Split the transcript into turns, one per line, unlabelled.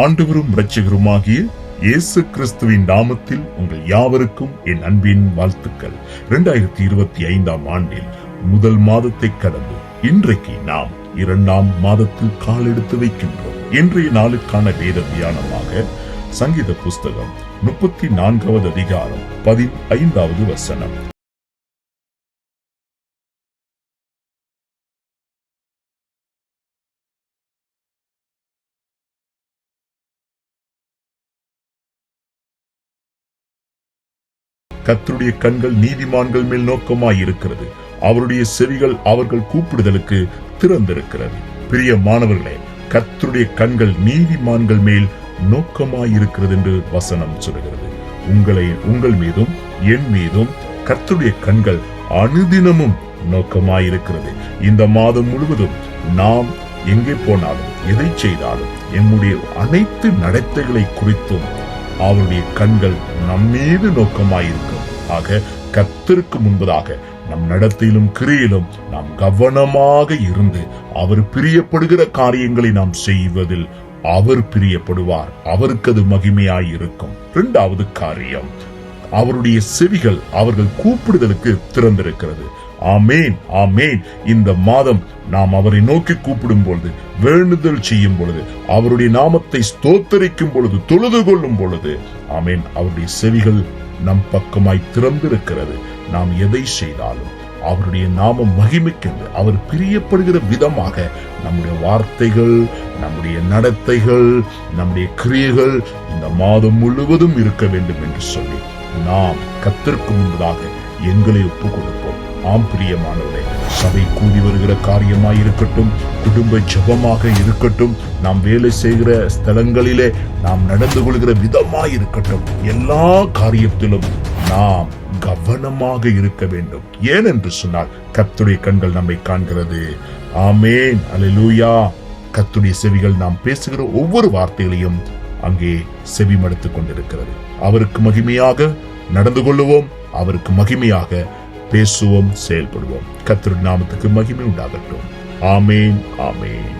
ஆண்டவரும் இரட்சகருமாகிய இயேசு கிறிஸ்துவின் நாமத்தில் உங்கள் யாவருக்கும் என் அன்பின் வாழ்த்துக்கள். இரண்டாயிரத்தி இருபத்தி ஐந்தாம் ஆண்டில் முதல் மாதத்தை கடந்து இன்றைக்கு நாம் இரண்டாம் மாதத்தில் காலெடுத்து வைக்கின்றோம். இன்றைய நாளுக்கான வேத தியானமாக சங்கீத புஸ்தகம் முப்பத்தி நான்காவது அதிகாரம் பதினைந்தாவது வசனம். கத்தருடைய கண்கள் நீதிமான்கள் மேல் நோக்கமாய் இருக்கிறது அவருடைய செவிகள் அவர்கள் கூப்பிடுதலுக்கு திறந்திருக்கிறது. பிரிய மாணவர்களே கத்தருடைய கண்கள் நீதிமான்கள் மேல் நோக்கமாய் இருக்கிறது என்று வசனம் சொல்கிறது. உங்களை உங்கள் மீதும் என் மீதும் கர்த்தருடைய கண்கள் அனுதினமும் நோக்கமாயிருக்கிறது. இந்த மாதம் முழுவதும் நாம் எங்கே போனாலும் எதை செய்தாலும் எம்முடைய அனைத்து நடத்தைகளை குறித்தும் அவருடைய கண்கள் நம்மீது நோக்கமாயிருக்கும். ஆக கத்திற்கு முன்பதாக நம் நடத்தையிலும் கிரியிலும் நாம் கவனமாக இருந்து அவர் பிரியப்படுகிற காரியங்களை நாம் செய்வதில் அவர் பிரியப்படுவார். அவருக்கு அது மகிமையாய் இருக்கும் இரண்டாவது காரியம் அவருடைய செவிகள் அவர்கள் கூப்பிடுதலுக்கு திறந்திருக்கிறது. ஆமேன் ஆமேன். இந்த மாதம் நாம் அவரை நோக்கி கூப்பிடும் பொழுது வேண்டுதல் செய்யும் பொழுது அவருடைய நாமத்தை ஸ்தோத்தரிக்கும் பொழுது தொழுது கொள்ளும் பொழுது ஆமேன். அவருடைய செவிகள் நம் பக்கமாய் திறந்திருக்கிறது. நாம் எதை செய்தாலும் அவருடைய நாமம் மகிமைக்கென்று அவர் பிரியப்படுகிற விதமாக நம்முடைய வார்த்தைகள் நம்முடைய நடத்தைகள் நம்முடைய கிரியைகள் இந்த மாதம் முழுவதும் இருக்க வேண்டும் என்று சொல்லி நாம் கத்திற்கு முன்பதாக எங்களை ஒப்புக் கொடுப்போம் ஆம் பிரியமானவரே சபை கூடி வருகிற காரியமாய் இருக்கட்டும் குடும்ப ஜெபமாக இருக்கட்டும் நாம் வேலை செய்கிற ஸ்தலங்களிலே நாம் நடந்து கொள்கிற விதமாய் இருக்கட்டும் எல்லா காரியத்திலும் நாம் கவனமாக இருக்க வேண்டும். ஏனென்று சொன்னால் கத்துடைய கண்கள் நம்மை காண்கிறது. ஆமேன். அல்லேலூயா. கத்துடைய செவிகள் நாம் பேசுகிற ஒவ்வொரு வார்த்தைகளையும் அங்கே செவி மடுத்துக் கொண்டிருக்கிறது. அவருக்கு மகிமையாக நடந்து கொள்ளுவோம். அவருக்கு மகிமையாக பேசுவோம் செயல்படுவோம். கத்திரு நாமத்துக்கு மகிமை உண்டாகட்டும். ஆமேன் ஆமேன்.